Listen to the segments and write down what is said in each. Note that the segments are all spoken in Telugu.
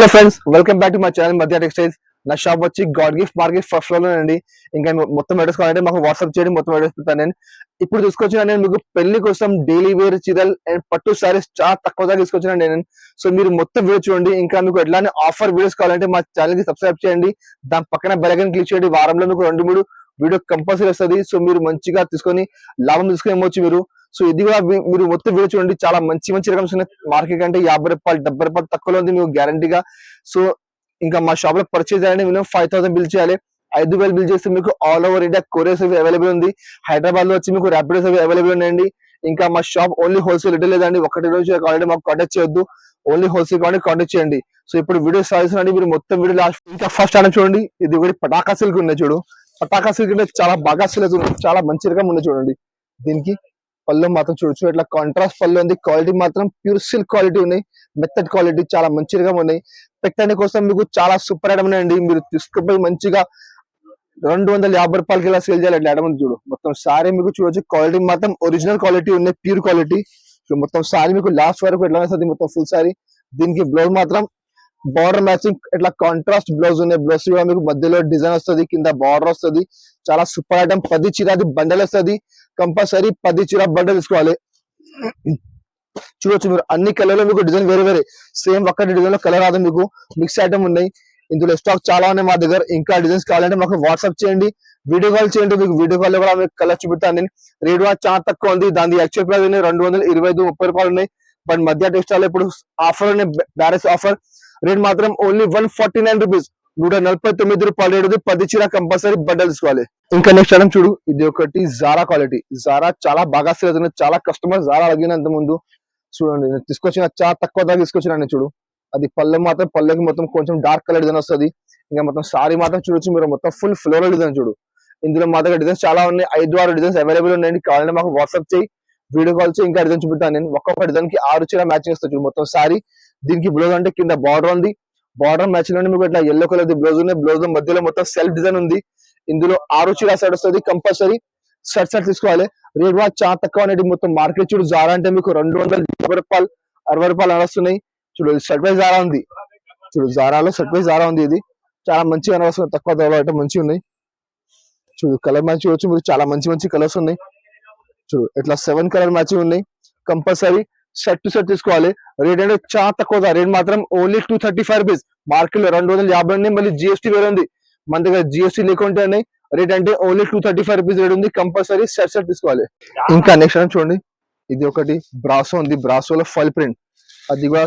Hello friends welcome back to my channel మధ్య టెక్స్టైల్స్ నా షాప్ వచ్చి god gift market first floor అండి. ఇంకా మొత్తం అడ్రస్ కావాలంటే మాకు వాట్సాప్ చేయండి మొత్తం అడ్రస్ పెడతాను నేను. ఇప్పుడు తీసుకొచ్చిన నేను మీకు పెళ్ళి కోసం డైలీ వేర్ చీరల్ అండ్ పట్టు సారీస్ చాలా తక్కువ ధర తీసుకొచ్చిన నేను. సో మీరు మొత్తం వీడియో చూడండి. ఇంకా మీకు ఎట్లానే ఆఫర్ వీడియోస్ కావాలంటే మా ఛానల్కి సబ్స్క్రైబ్ చేయండి. దాని పక్కన బెలగన్ క్లిక్ చేయండి. వారంలో మీకు రెండు మూడు వీడియో కంపల్సరీ వస్తుంది. సో మీరు మంచిగా తీసుకొని లాభం తీసుకొని ఏమొచ్చు మీరు? సో ఇది కూడా మీరు మొత్తం వీడియో చూడండి. చాలా మంచి మంచి రకమ్స్ ఉన్నాయి మార్కెట్ అంటే యాభై రూపాయలు డెబ్బై రూపాయలు తక్కువలో ఉంది మీకు గ్యారంటీగా సో ఇంకా మా షాప్లో పర్చేజ్ చేయాలంటే మినిమం ఫైవ్ థౌసండ్ బిల్ చేయాలి. ఐదు వేలు బిల్ చేస్తే మీకు ఆల్ ఓవర్ ఇండియా కొరియర్ అవి అవైలబుల్ ఉంది. హైదరాబాద్లో వచ్చి మీకు ర్యాపిడోస్ అవి అవైలబుల్ ఉన్నాయండి. ఇంకా మా షాప్ ఓన్లీ హోల్సేల్ రిటైల్ లేదండి. ఒకటి రోజు కావాలంటే మాకు కాంటాక్ట్ చేయొద్దు. ఓన్లీ హోల్సేల్ కావాలంటే కాంటాక్ట్ చేయండి. సో ఇప్పుడు వీడియో సాధిస్తున్నాండి మీరు మొత్తం వీడియో లాస్ట్ ఇంకా ఫస్ట్ అని చూడండి. ఇది ఒకటి పటాకా సిల్క్ ఉన్నాయి చూడు. పటాకా సిల్క్ అంటే చాలా బాగా సిల్క్ చాలా మంచి రకం ఉన్నాయి చూడండి. దీనికి పళ్ళు మాత్రం చూడొచ్చు. ఇట్లా కాంట్రాస్ట్ పళ్ళు ఉంది. క్వాలిటీ మాత్రం ప్యూర్ సిల్క్ క్వాలిటీ ఉన్నాయి. మెత్తడ్ క్వాలిటీ చాలా మంచిగా ఉన్నాయి. పెట్టడానికి కోసం మీకు చాలా సూపర్ ఐటమ్ అండి మీరు తీసుకుపోయి మంచిగా రెండు వందల యాభై రూపాయలకి ఇలా సేల్ చేయాలి ఇట్లా ఐటమ్ చూడు. మొత్తం సారీ మీకు చూడొచ్చు. క్వాలిటీ మాత్రం ఒరిజినల్ క్వాలిటీ ఉన్నాయి. ప్యూర్ క్వాలిటీ మొత్తం సారీ మీకు లాస్ట్ వరకు ఎట్లా వస్తుంది? మొత్తం ఫుల్ సారీ దీనికి బ్లౌజ్ మాత్రం బార్డర్ మ్యాచింగ్ ఇట్లా కాంట్రాస్ట్ బ్లౌజ్ ఉన్నాయి. బ్లౌజ్ కూడా మీకు మధ్యలో డిజైన్ వస్తుంది. కింద బార్డర్ వస్తుంది. చాలా సూపర్ ఐటమ్ పది చిరాది బండలు వస్తుంది. కంపల్సరీ పది చీర బండల్ తీసుకోవాలి. చూడొచ్చు మీరు అన్ని కలర్లో మీకు డిజైన్ వేరే వేరే. సేమ్ ఒక్కటి డిజైన్లో కలర్ రాదు మీకు. మిక్స్ ఐటమ్ ఉన్నాయి. ఇందులో స్టాక్ చాలా ఉన్నాయి మా దగ్గర. ఇంకా డిజైన్స్ కావాలంటే మాకు వాట్సాప్ చేయండి. వీడియో కాల్ చేయండి. మీకు వీడియో కాల్ కూడా మీకు కలర్ చూపిస్తాను నేను. రేట్ కూడా చాలా తక్కువ ఉంది. దాని యాక్చువల్ ప్రైస్ రెండు వందల ఇరవై ఐదు ముప్పై రూపాయలు ఉన్నాయి. బట్ మధ్య టెక్స్టైల్ ఇప్పుడు ఆఫర్ ఉన్నాయి. బ్యారెస్ ఆఫర్ రేట్ మాత్రం only one forty nine rupees నూట నలభై తొమ్మిది రూపాయలు రేటు పది చీర కంపల్సరీ బట్టలు తీసుకోవాలి. ఇంకా నెక్స్ట్ ఐటమ్ చూడు ఇది ఒకటి జారా క్వాలిటీ జారా చాలా బాగా సేల్ అవుతుంది చాలా కస్టమర్ జారా అడిగినంత ముందు. చూడండి నేను తీసుకొచ్చిన చాలా తక్కువ ధర తీసుకొచ్చిన చూడు. అది పల్లె మాత్రం పల్లెకి మొత్తం కొంచెం డార్క్ కలర్ డిజైన్ వస్తుంది. ఇంకా మొత్తం సారీ మాత్రం చూడొచ్చు మీరు మొత్తం ఫుల్ ఫ్లోరల్ డిజైన్ చూడు. ఇందులో మా దగ్గర డిజైన్స్ చాలా ఉన్నాయి ఐదు ఆరు డిజైన్స్ అవైలబుల్ ఉన్నాయండి. కావాలంటే మాకు వాట్సాప్ చేయి వీడియో కాల్ చేయి ఇంకా డిజైన్ చూపిస్తాను నేను. ఒక్కొక్క డిజైన్కి ఆరు చీర మ్యాచింగ్ వస్తుంది చూడు మొత్తం సారీ దీనికి బ్లౌజ్ అంటే కింద బార్డర్ ఉంది. బార్డర్ మ్యాచ్లోనే మీకు ఇట్లా ఎల్లో కలర్ బ్లౌజ్ ఉంది బ్లౌజ్ మధ్యలో మొత్తం సెల్ఫ్ డిజైన్ ఉంది. ఇందులో ఆరు చీర సెట్ వస్తుంది కంపల్సరీ షర్ట్ సెట్ తీసుకోవాలి. రేట్ కూడా చాలా తక్కువ అనేది మొత్తం మార్కెట్ చూడు. జారా అంటే మీకు రెండు వందల యాభై రూపాయలు అరవై రూపాయలు నడుస్తున్నాయి చూడు షర్ట్ జారా ఉంది. చూడు జారాలో షర్ట్ జారా ఉంది ఇది. చాలా మంచిగా నడుస్తుంది తక్కువ ధరలో అంటే మంచిగా ఉన్నాయి. చూడు కలర్ మ్యాచ్ చూడొచ్చు. మీకు చాలా మంచి మంచి కలర్స్ ఉన్నాయి. చూడు ఇట్లా సెవెన్ కలర్ మ్యాచింగ్ ఉన్నాయి. కంపల్సరీ షర్ట్ టు షర్ట్ తీసుకోవాలి. రేట్ అంటే చాలా తక్కువ రేట్ మాత్రం only two thirty five rupees మార్కెట్లో రెండు వందల యాభై ఉన్నాయి మళ్ళీ జిఎస్టీ వేరే ఉంది. మన దగ్గర జిఎస్టీ లేకుంటే రేట్ అంటే only two thirty five rupees rate ఉంది. కంపల్సరీ షర్ట్ షర్ట్ తీసుకోవాలి. ఇంకా నెక్స్ట్ చూడండి. ఇది ఒకటి బ్రాసో ఉంది. బ్రాసోలో ఫల్ ప్రింట్ అది కూడా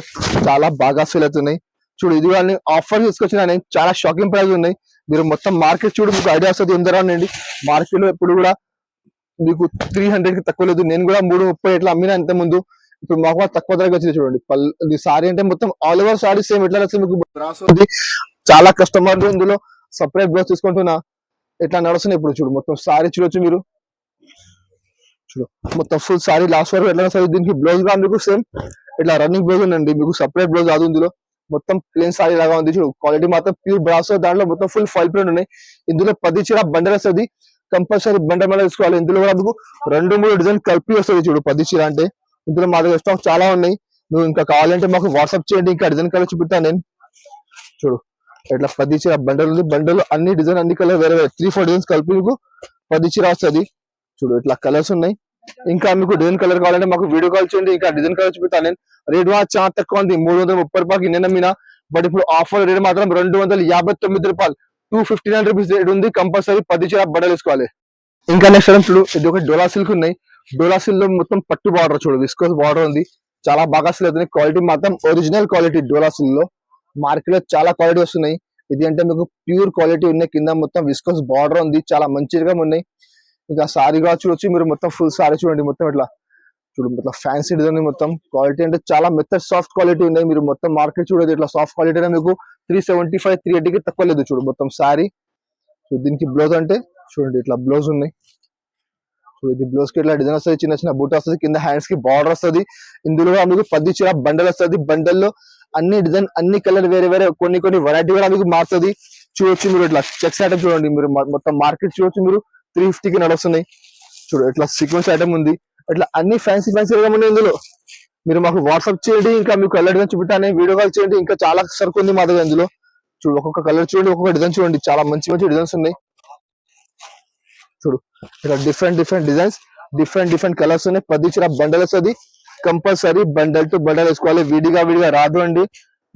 చాలా బాగా సేల్ అవుతున్నాయి. చూడు ఇది కూడా ఆఫర్ తీసుకొచ్చిన చాలా షాకింగ్ ప్రైస్ ఉన్నాయి మీరు మొత్తం మార్కెట్ చూడు మీకు ఐడియా వస్తుంది ఎంత రానండి మార్కెట్లో ఎప్పుడు కూడా మీకు త్రీ హండ్రెడ్కి తక్కువ లేదు. నేను కూడా మూడు ముప్పై ఎట్లా అమ్మినా అంత ముందు. ఇప్పుడు మాకు తక్కువ ధరకి వచ్చింది చూడండి. పల్ సారీ అంటే మొత్తం ఆల్ ఓవర్ సారీ సేమ్ ఎట్లా వస్తుంది మీకు బ్రాసో ఉంది చాలా కస్టమర్లు ఇందులో సపరేట్ బ్లౌజ్ తీసుకుంటున్నా. ఎట్లా నడుస్తున్నాయి ఇప్పుడు చూడు. మొత్తం సారీ చూడొచ్చు మీరు. చూడు. మొత్తం ఫుల్ సారీ లాస్ట్ వరకు ఎట్లా వస్తుంది దీనికి బ్లౌజ్ కూడా మీకు సేమ్ ఇట్లా రన్నింగ్ బ్లౌజ్ ఉందండి. మీకు సపరేట్ బ్లౌజ్ కాదు ఇందులో. మొత్తం ప్లేన్ సారీ లాగా ఉంది చూడు. క్వాలిటీ మాత్రం ప్యూర్ బ్రాసో దాంట్లో మొత్తం ఫుల్ ఫైల్ ప్రింట్ ఉన్నాయి. ఇందులో పది చీర బండల్ వస్తుంది కంపల్సరీ బండల్ బండల్ తీసుకోవాలి. ఇందులో కూడా మీకు రెండు మూడు డిజైన్ కలిపి వస్తుంది చూడు. పది చీర అంటే. ఇందులో మా దగ్గర స్టాక్ చాలా ఉన్నాయి. నువ్వు ఇంకా కావాలంటే మాకు వాట్సాప్ చేయండి ఇంకా డిజైన్ కలర్ చూపిస్తాను నేను. చూడు ఇట్లా పది చీర బండల్ ఉంది. బండల్ అన్ని డిజైన్ అన్ని కలర్ వేరే వేరే. త్రీ ఫోర్ డిజైన్స్ కలిపి మీకు పది చీర వస్తుంది. చూడు ఇట్లా కలర్స్ ఉన్నాయి. ఇంకా మీకు డిజైన్ కలర్ కావాలంటే మాకు వీడియో కాల్ చేయండి ఇంకా డిజైన్ కలర్ చూపిస్తాను నేను. రేట్ కూడా చాలా తక్కువ ఉంది. మూడు వందల ముప్పై రూపాయలకి నిన్న మీద బట్ ఇప్పుడు ఆఫర్ రేట్ మాత్రం రెండు వందల యాభై తొమ్మిది రూపాయలు. Two fifty nine rupees rate ఉంది. కంపల్సరీ పది చీర బట్టలు వేసుకోవాలి. ఇంకా నెక్స్ట్ చూడు. ఇది ఒక డోలా సిల్క్ ఉన్నాయి. డోలాసిల్లో మొత్తం పట్టు బార్డర్ చూడు విస్కోస్ బార్డర్ ఉంది. చాలా బాగా సెల్ అవుతుంది క్వాలిటీ మాత్రం ఒరిజినల్ క్వాలిటీ డోలాసిల్లో మార్కెట్లో చాలా క్వాలిటీ వస్తున్నాయి. ఇది అంటే మీకు ప్యూర్ క్వాలిటీ ఉన్నాయి. కింద మొత్తం విస్కోస్ బార్డర్ ఉంది. చాలా మంచిగా ఉన్నాయి. ఇంకా సారీ కూడా చూడొచ్చు. మీరు మొత్తం ఫుల్ సారీ చూడండి. మొత్తం ఇట్లా చూడు మొత్తం ఫ్యాన్సీ డిజైన్ మొత్తం. క్వాలిటీ అంటే చాలా మెత్తడ్ సాఫ్ట్ క్వాలిటీ ఉన్నాయి. మీరు మొత్తం మార్కెట్ చూడదు ఇట్లా సాఫ్ట్ క్వాలిటీ మీకు త్రీ సెవెంటీ ఫైవ్ త్రీ ఎయిటీకి తక్కువ లేదు చూడు మొత్తం సారీ సో దీనికి బ్లౌజ్ అంటే చూడండి. ఇట్లా బ్లౌజ్ ఉన్నాయి. ఇది బ్లౌజ్కి ఇట్లా డిజైన్ వస్తుంది చిన్న చిన్న బూట వస్తుంది కింద హ్యాండ్స్కి బార్డర్ వస్తుంది ఇందులో మీకు పది చీర బండల్ వస్తుంది బండల్లో అన్ని డిజైన్ అన్ని కలర్ వేరే వేరే కొన్ని కొన్ని వెరైటీ కూడా మీకు మారుతుంది. చూడొచ్చు మీరు ఇట్లా చెక్స్ ఐటమ్ చూడండి మీరు మొత్తం మార్కెట్ చూడొచ్చు మీరు త్రీ కి నడుస్తున్నాయి. చూడు ఇట్లా సీక్వెన్స్ ఐటమ్ ఉంది. ఇట్లా అన్ని ఫ్యాన్సీ ఫ్యాన్సీ ఐటమ్ ఉన్నాయి ఇందులో. మీరు మాకు వాట్సాప్ చేయండి ఇంకా మీకు కలర్ డిజైన్ వీడియో కాల్ చేయండి ఇంకా చాలా సరుకు ఉంది మా దగ్గర ఇందులో. చూడు ఒక్కొక్క కలర్ చూడండి ఒక్కొక్క డిజైన్ చూడండి చాలా మంచి మంచి డిజైన్స్ ఉన్నాయి. చూడు. ఇక్కడ different different designs different different colours ఉన్నాయి. పది చీర బండల్ వస్తుంది కంపల్సరీ బండల్ టు బండల్ వేసుకోవాలి. విడిగా విడిగా రాదు అండి.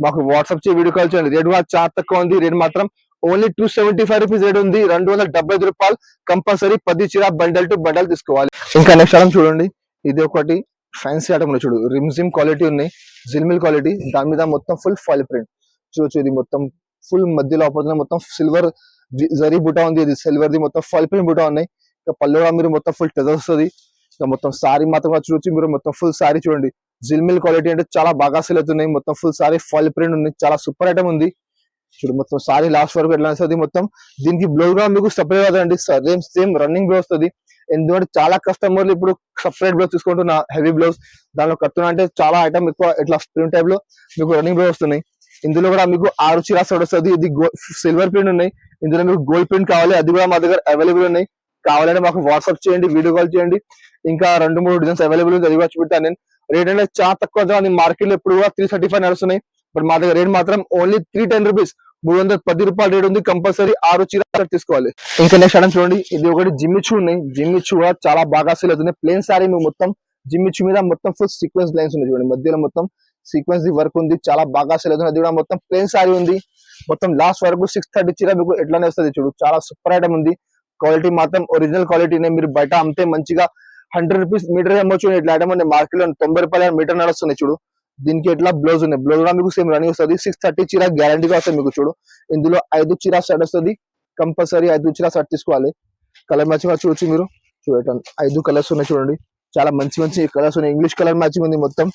మాకు వాట్సాప్ చేసి వీడియో కాల్ చేయండి. రేట్ కూడా చాలా తక్కువ ఉంది. రేట్ మాత్రం only two seventy five rupees rate ఉంది. రెండు వందల డెబ్బై ఐదు రూపాయలు కంపల్సరీ పది చీర బండల్ టు బండల్ తీసుకోవాలి. ఇంకా నెక్స్ట్ ఐటమ్ చూడండి. ఇది ఒకటి ఫ్యాన్సీ ఐటమ్ ఉన్నాయి చూడు. రిమ్జిమ్ క్వాలిటీ ఉన్నాయి. జిల్మిల్ క్వాలిటీ దాని మీద మొత్తం ఫుల్ ఫాయిల్ ప్రింట్ చూడొచ్చు ఇది మొత్తం ఫుల్ మధ్యలో ఆపోజిట్ మొత్తం సిల్వర్ జరీ బుటా ఉంది ఇది సిల్వర్ ది మొత్తం ఫాయిల్ ప్రింట్ బుటా ఉన్నాయి. ఇంకా పళ్ళు మీరు మొత్తం ఫుల్ టెజర్ వస్తుంది. ఇంకా మొత్తం సారీ మాత్రం చూసి చూడొచ్చు మీరు మొత్తం ఫుల్ సారీ చూడండి. జిల్మిల్ క్వాలిటీ అంటే చాలా బాగా సెల్ అవుతున్నాయి. మొత్తం ఫుల్ సారీ ఫల్ ప్రింట్ ఉంది. చాలా సూపర్ ఐటమ్ ఉంది. చూడు మొత్తం సారీ లాస్ట్ వరకు ఎట్లా వస్తుంది మొత్తం. దీనికి బ్లౌజ్ కూడా మీకు సపరేట్ కాదండి సేమ్ సేమ్ రన్నింగ్ బ్లౌజ్ వస్తుంది. ఎందుకంటే చాలా కస్టమర్లు ఇప్పుడు సపరేట్ బ్లౌజ్ తీసుకుంటున్న హెవీ బ్లౌజ్ దానిలో కట్టున అంటే చాలా ఐటమ్ ఎక్కువ ఇట్లా స్ప్రింగ్ టైప్లో మీకు రన్నింగ్ బ్లౌజ్ వస్తున్నాయి. ఇందులో కూడా మీకు ఆరు చిరాస్ వస్తుంది. ఇది సిల్వర్ ప్రింట్ ఉన్నాయి. ఇందులో మీకు గోల్డ్ ప్రింట్ కావాలి. అది కూడా మా దగ్గర అవైలబుల్ ఉన్నాయి. కావాలంటే మాకు వాట్సాప్ చేయండి వీడియో కాల్ చేయండి. ఇంకా రెండు మూడు డిజైన్స్ అవైలబుల్ ఉంది. అది కూడా చూపెట్టాను నేను. రేట్ అంటే చాలా తక్కువ మార్కెట్ మార్కెట్లో ఎప్పుడు కూడా త్రీ థర్టీ ఫైవ్ నడుస్తున్నాయి. బట్ మా దగ్గర రేట్ మాత్రం ఓన్లీ త్రీ టెన్ రూపీస్ మూడు వందల పది రూపాయల రేట్ ఉంది. కంపల్సరీ ఆరు చీర తీసుకోవాలి. ఇంకా నెక్స్ట్ అడం చూడండి. ఇది ఒకటి జిమ్మిచు ఉన్నాయి. జిమ్మిచు కూడా చాలా బాగా సేల్ అవుతున్నాయి. ప్లేన్ సారీ మొత్తం జిమ్మిచు మీద మొత్తం ఫుల్ సీక్వెన్స్ లైన్స్ ఉన్నాయి చూడండి. మధ్యలో మొత్తం సీక్వెన్స్ వర్క్ ఉంది. చాలా బాగా సేల్ అవుతుంది. అది కూడా మొత్తం ప్లేన్ సారీ ఉంది. మొత్తం లాస్ట్ వరకు సిక్స్ థర్టీ చీర మీకు ఎట్లానే వస్తుంది చూడు. చాలా సూపర్ ఐటమ్ ఉంది. క్వాలిటీ మాత్రం ఒరిజినల్ క్వాలిటీనే మీరు బయట అమ్మితే మంచిగా హండ్రెడ్ రూపీస్ మీటర్ అమ్మొచ్చు. ఇట్లా ఐటమ్ ఉంది. మార్కెట్లో తొంభై రూపాయల మీటర్ నడుస్తున్నాయి చూడు. దీనికి ఎట్లా బ్లౌజ్ ఉన్నాయి? బ్లౌజ్ కూడా మీకు సేమ్ రన్నింగ్ వస్తుంది. సిక్స్ థర్టీ చీర గ్యారంటీగా వస్తుంది మీకు చూడు. ఇందులో ఐదు చీర సెట్ వస్తుంది. కంపల్సరీ ఐదు చీర సెట్ తీసుకోవాలి. కలర్ మ్యాచింగ్ చూడొచ్చు మీరు. చూడండి ఐదు కలర్స్ ఉన్నాయి చూడండి. చాలా మంచి మంచి కలర్స్ ఉన్నాయి. ఇంగ్లీష్ కలర్ మ్యాచింగ్ ఉంది మొత్తం.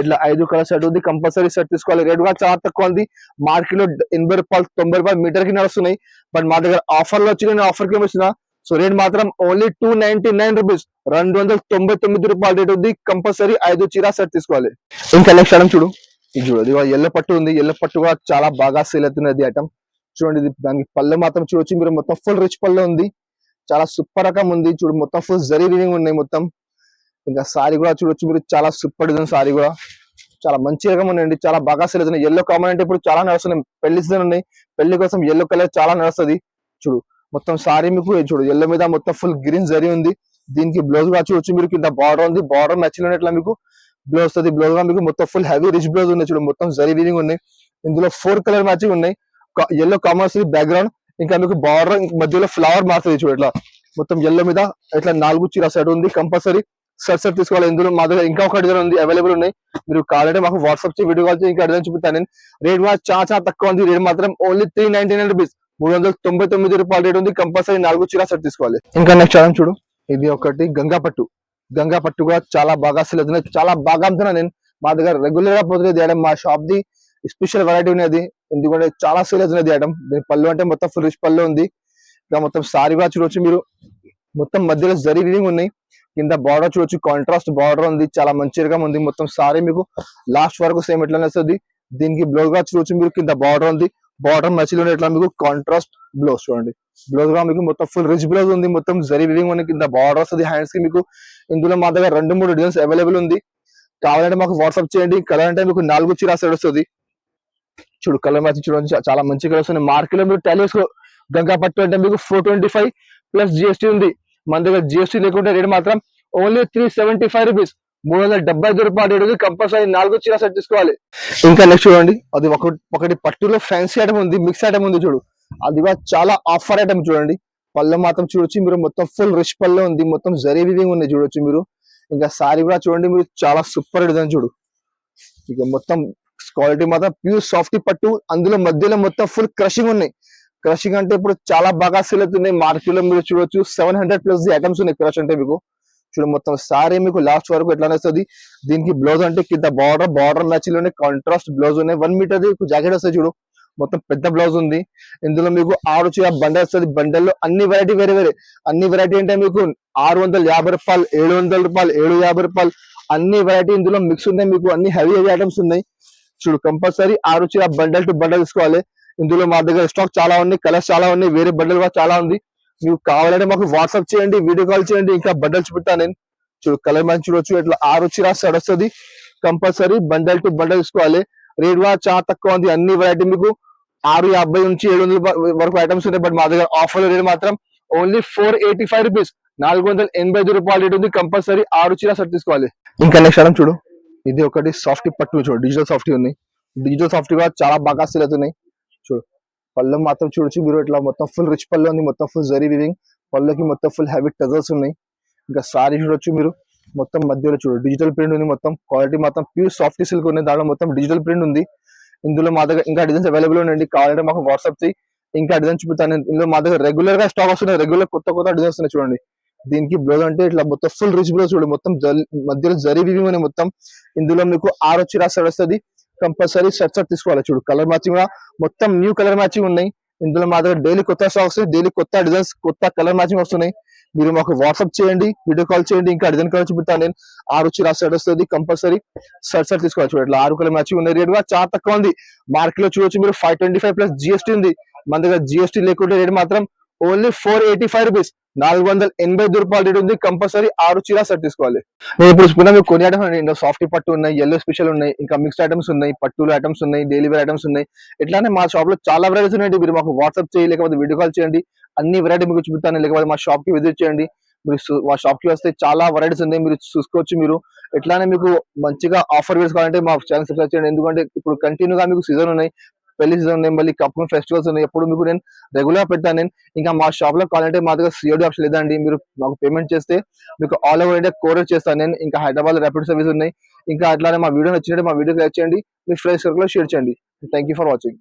ఇట్లా ఐదు కలర్ షర్ట్ ఉంది. కంపల్సరీ షర్ట్ తీసుకోవాలి. రేట్ కూడా చాలా తక్కువ ఉంది. మార్కెట్లో ఎనభై రూపాయలు తొంభై రూపాయలు మీటర్కి నడుస్తున్నాయి. బట్ మా దగ్గర ఆఫర్లో వచ్చి నేను ఆఫర్కి వచ్చిన సో రేట్ మాత్రం only two ninety nine rupees రెండు వందల తొంభై తొమ్మిది రూపాయల రేట్ ఉంది. కంపల్సరీ ఐదు చీరా సెట్ తీసుకోవాలి. ఇంకా నెక్స్ట్ ఐటమ్ చూడు. ఇది చూడు. ఇది ఎల్ల పట్టు ఉంది. ఎల్ల పట్టు కూడా చాలా బాగా సేల్ అవుతున్నది ఐటమ్ చూడండి ఇది దానికి పళ్ళు మాత్రం చూడొచ్చు. మీరు మొత్తం ఫుల్ రిచ్ పళ్ళు ఉంది. చాలా సూపర్ రకం ఉంది. చూడు మొత్తం ఫుల్ జరీ రీడింగ్ ఉన్నాయి మొత్తం. ఇంకా సారీ కూడా చూడొచ్చు మీరు. చాలా సూపర్ డిజైన్ సారీ కూడా. చాలా మంచి రకం ఉందండి చాలా బాగా సెల్ అవుతుంది ఎల్లో కామన్ అంటే ఇప్పుడు చాలా నడుస్తున్నాయి. పెళ్ళి సీజన్ ఉన్నాయి పెళ్ళి కోసం ఎల్లో కలర్ చాలా నడుస్తుంది. చూడు మొత్తం సారీ మీకు చూడు. ఎల్లో మీద మొత్తం ఫుల్ గ్రీన్ జరీ ఉంది. దీనికి బ్లౌజ్ కూడా చూడొచ్చు మీరు. కింద బార్డర్ ఉంది. బార్డర్ నచ్చినట్లా మీకు బ్లౌజ్ వస్తుంది బ్లౌజ్ కూడా మీకు మొత్తం ఫుల్ హెవీ రిచ్ బ్లౌజ్ ఉంది చూడు. మొత్తం జరీ వీవింగ్ ఉన్నాయి ఇందులో ఫోర్ కలర్ మ్యాచింగ్ ఉన్నాయి. ఎల్లో కామర్స్ బ్యాక్గ్రౌండ్ ఇంకా మీకు బార్డర్ మధ్యలో ఫ్లవర్ మారుతుంది చూడు ఇట్లా. మొత్తం ఎల్లో మీద ఇట్లా నాలుగు చీర సెట్ ఉంది. కంపల్సరీ సర్ సెట్ తీసుకోవాలి. ఇందులో మా దగ్గర ఇంకా ఒక డిజైన్ ఉంది అవైలబుల్ ఉన్నాయి. మీరు కావాలంటే మాకు వాట్సాప్ చేసి వీడియో కాల్ చేసి ఇంకా డిజైన్ చూపిస్తాను నేను. రేట్ కూడా చాలా చాలా తక్కువ ఉంది. రేట్ మాత్రం only three ninety nine rupees మూడు వందల తొంభై తొమ్మిది రూపాయల రేట్ ఉంది. కంపల్సరీ నాలుగు చీర సెట్ తీసుకోవాలి. ఇంకా నెక్స్ట్ చాలా చూడు. ఇది ఒకటి గంగా పట్టు గంగా పట్టు కూడా చాలా బాగా సెల్ అవుతున్నాయి చాలా బాగా అమ్ముతున్నా నేను. మా దగ్గర రెగ్యులర్గా పోతుంది ఐటమ్ మా షాప్ ది స్పెషల్ వెరైటీ ఉన్నది ఎందుకంటే చాలా సేల్ అవుతున్నది ఐటమ్ దీని పళ్ళు అంటే మొత్తం ఫుల్ పళ్ళు ఉంది. ఇంకా మొత్తం సారీ కూడా చూడొచ్చు మీరు. మొత్తం మధ్యలో జరీ రీడింగ్ ఉన్నాయి. కింద బార్డర్ చూడొచ్చు. కాంట్రాస్ట్ బార్డర్ ఉంది. చాలా మంచిగా ఉంది మొత్తం సారీ మీకు. లాస్ట్ వరకు సేమ్ ఎట్లా వస్తుంది. దీనికి బ్లౌజ్గా చూడొచ్చు మీరు. కింద బార్డర్ ఉంది. బార్డర్ మధ్యలో ఎట్లా మీకు? కాంట్రాస్ట్ బ్లౌజ్ చూడండి. బ్లౌజ్గా మీకు మొత్తం ఫుల్ రిచ్ బ్లౌజ్ ఉంది. మొత్తం జరీ వివింగ్ ఉంది. కింద బార్డర్ వస్తుంది. హ్యాండ్స్కి మీకు. ఇందులో మా దగ్గర రెండు మూడు డిజైన్స్ అవైలబుల్ ఉంది. కావాలంటే మాకు వాట్సాప్ చేయండి. కలర్ అంటే మీకు నాలుగు చీర సైడ్ వస్తుంది చూడు కలర్ మ్యాచ్ చూడండి. చాలా మంచి కలర్స్ ఉన్నాయి. మార్కెట్లో మీరు టైలర్స్ గంగా పట్టు అంటే మీకు four twenty five plus GST ఉంది. మన దగ్గర జిఎస్టీ లేకుంటే రేట్ మాత్రం only three seventy five rupees మూడు వందల డెబ్బై ఐదు రూపాయలు కంపల్సరీ నాలుగు చీర సెట్ తీసుకోవాలి. ఇంకా నెక్స్ట్ చూడండి. అది ఒకటి ఒకటి పట్టులో ఫ్యాన్సీ ఐటమ్ ఉంది మిక్స్ ఐటమ్ ఉంది చూడు. అది కూడా చాలా ఆఫర్ ఐటమ్ చూడండి. పళ్ళు మాత్రం చూడొచ్చు మీరు మొత్తం ఫుల్ రిచ్ పళ్ళు ఉంది మొత్తం జరీ వివింగ్ ఉంది చూడొచ్చు మీరు. ఇంకా సారీ కూడా చూడండి మీరు చాలా సూపర్ డిజైన్ చూడు. ఇక మొత్తం క్వాలిటీ మాత్రం ప్యూర్ సాఫ్ట్ పట్టు అందులో మధ్యలో మొత్తం ఫుల్ క్రషింగ్ ఉన్నాయి. క్రషింగ్ అంటే ఇప్పుడు చాలా బాగా సేల్ అవుతున్నాయి. మార్కెట్లో మీరు చూడొచ్చు. సెవెన్ హండ్రెడ్ ప్లస్ ఐటమ్స్ ఉన్నాయి క్రష్ అంటే మీకు. చూడు మొత్తం సారీ మీకు లాస్ట్ వరకు ఎట్లా వస్తుంది దీనికి బ్లౌజ్ అంటే కింద బార్డర్ బార్డర్ మ్యాచ్లోనే కాంట్రాస్ట్ బ్లౌజ్ ఉన్నాయి. వన్ మీటర్ జాకెట్ వస్తుంది చూడు. మొత్తం పెద్ద బ్లౌజ్ ఉంది. ఇందులో మీకు ఆరు చీర బండల్ వస్తుంది. బండల్లో అన్ని వెరైటీ వేరే వేరే. అన్ని వెరైటీ అంటే మీకు ఆరు వందల యాభై రూపాయలు ఏడు వందల రూపాయలు ఏడు యాభై రూపాయలు. అన్ని వెరైటీ ఇందులో మిక్స్ ఉన్నాయి. మీకు అన్ని హెవీ హెవీ ఐటమ్స్ ఉన్నాయి. చూడు కంపల్సరీ ఆరు చీర బండల్ టు బండల్ తీసుకోవాలి. ఇందులో మా దగ్గర స్టాక్ చాలా ఉన్నాయి కలర్స్ చాలా ఉన్నాయి వేరే బండల్ కూడా చాలా ఉంది. మీకు కావాలంటే మాకు వాట్సాప్ చేయండి వీడియో కాల్ చేయండి ఇంకా బండల్ చూపిస్తాను నేను. చూడు కలర్ మంచి చూడొచ్చు ఇట్లా ఆరు వచ్చి సెట్ వస్తుంది. కంపల్సరీ బండల్ టు బండల్ తీసుకోవాలి. రేట్ కూడా చాలా తక్కువ ఉంది అన్ని వెరైటీ మీకు ఆరు యాభై నుంచి ఏడు వందల వరకు ఐటమ్స్ ఉన్నాయి బట్ మా దగ్గర ఆఫర్ రేట్ మాత్రం only four eighty five rupees నాలుగు వందల ఎనభై ఐదు రూపాయల రేట్ ఉంది కంపల్సరీ ఆరు చీర సెట్ తీసుకోవాలి. ఇంకా నెక్స్ట్ ఐటమ్ చూడు. ఇది ఒకటి సాఫ్ట్ పట్టు చూడు డిజిటల్ సాఫ్ట్ ఉంది డిజిటల్ సాఫ్ట్ కూడా చాలా బాగా సెల్ అవుతున్నాయి. పళ్ళు మాత్రం చూడొచ్చు. మీరు ఇట్లా మొత్తం ఫుల్ రిచ్ పళ్ళు ఉంది. మొత్తం ఫుల్ జరీ వివింగ్ పళ్ళకి మొత్తం ఫుల్ హెవీ టజల్స్ ఉన్నాయి. ఇంకా సారీ చూడొచ్చు మీరు. మొత్తం మధ్యలో చూడు. డిజిటల్ ప్రింట్ ఉంది మొత్తం. క్వాలిటీ మొత్తం ప్యూర్ సాఫ్ట్ సిల్క్ ఉంది దాంట్లో మొత్తం డిజిటల్ ప్రింట్ ఉంది. ఇందులో మా దగ్గర ఇంకా డిజైన్స్ అవైలబుల్ ఉండండి కావాలంటే మాకు వాట్సాప్ చేయి. ఇంకా డిజైన్ చూపుతాను ఇందులో మా దగ్గర రెగ్యులర్గా స్టాక్ వస్తున్నాయి. రెగ్యులర్ కొత్త కొత్త డిజైన్స్ ఉన్నాయి చూడండి. దీనికి బ్లౌజ్ అంటే ఇట్లా మొత్తం ఫుల్ రిచ్ బ్లౌజ్ చూడండి మొత్తం మధ్యలో జరీ వివింగ్ ఉన్నాయి మొత్తం. ఇందులో మీకు ఆరు వచ్చి రాసి వస్తుంది కంపల్సరీ సెట్ సెట్ తీసుకోవాలి. చూడు కలర్ మ్యాచింగ్ కూడా మొత్తం న్యూ కలర్ మ్యాచింగ్ ఉన్నాయి. ఇందులో మా దగ్గర డైలీ కొత్త స్టాక్స్ డైలీ కొత్త డిజైన్స్ కొత్త కలర్ మ్యాచింగ్ వస్తున్నాయి. మీరు మాకు వాట్సాప్ చేయండి వీడియో కాల్ చేయండి ఇంకా డిజైన్ కలర్ చూపిస్తాను నేను. ఆరు వచ్చి రాసి సెట్ వస్తుంది కంపల్సరీ సెట్ సెట్ తీసుకోవాలి. చూడండి ఇట్లా ఆరు కలర్ మ్యాచింగ్ ఉన్నాయి. రేట్ కూడా చాలా తక్కువ ఉంది. మార్కెట్లో చూడొచ్చు మీరు five twenty five plus GST ఉంది. మన దగ్గర జిఎస్టీ లేకుండా రేట్ మాత్రం only four eighty five rupees నాలుగు వందల ఎనభై ఐదు రూపాయల రేట్ ఉంది. కంపల్సరీ ఆరు చీరా సెట్ తీసుకోవాలి. నేను ఇప్పుడు చూసుకున్నా మీకు కొన్ని ఐటమ్స్ ఉన్నాయి. ఇందులో సాఫ్ట్ పట్టు ఉన్నాయి ఎల్లో స్పెషల్ ఉన్నాయి ఇంకా మిక్స్డ్ ఐటమ్స్ ఉన్నాయి పట్టులు ఐటమ్స్ ఉన్నాయి డైలీ వేర్ ఐటమ్స్ ఉన్నాయి. ఇట్లానే మా షాప్లో చాలా వెరైటీస్ ఉన్నాయి. మీరు మాకు వాట్సాప్ చేయి లేకపోతే వీడియో కాల్ చేయండి. అన్ని వెరైటీ మీకు చూపుతాను లేకపోతే మా షాప్కి విజిట్ చేయండి. మీరు మా షాప్కి వస్తే చాలా వెరైటీస్ ఉన్నాయి. మీరు చూసుకోవచ్చు మీరు. ఎట్లానే మీకు మంచిగా ఆఫర్ వేసుకోవాలంటే మా ఛానల్ సబ్స్క్రైబ్ చేయండి. ఎందుకంటే ఇప్పుడు కంటిన్యూగా మీకు సీజన్ ఉన్నాయి. పెళ్ళి సీజన్ ఉన్నాయి మళ్ళీ కప్పులు ఫెస్టివల్స్ ఉన్నాయి. ఎప్పుడు మీకు నేను రెగ్యులర్ పెడతాను నేను. ఇంకా మా షాప్లో కావాలంటే మా దగ్గర సిఓడి ఆప్షన్ లేదండి. మీరు మాకు పేమెంట్ చేస్తే మీకు ఆల్ ఓవర్ ఇండియా కోరియర్ చేస్తాను నేను. ఇంకా హైదరాబాద్ ర్యాపిడ్ సర్వీస్ ఉన్నాయి. ఇంకా అట్లానే మా వీడియో నచ్చినట్టు మా వీడియో లైక్ చేయండి. మీ ఫ్రెండ్స్ సర్కిల్ షేర్ చేయండి. Thank you for watching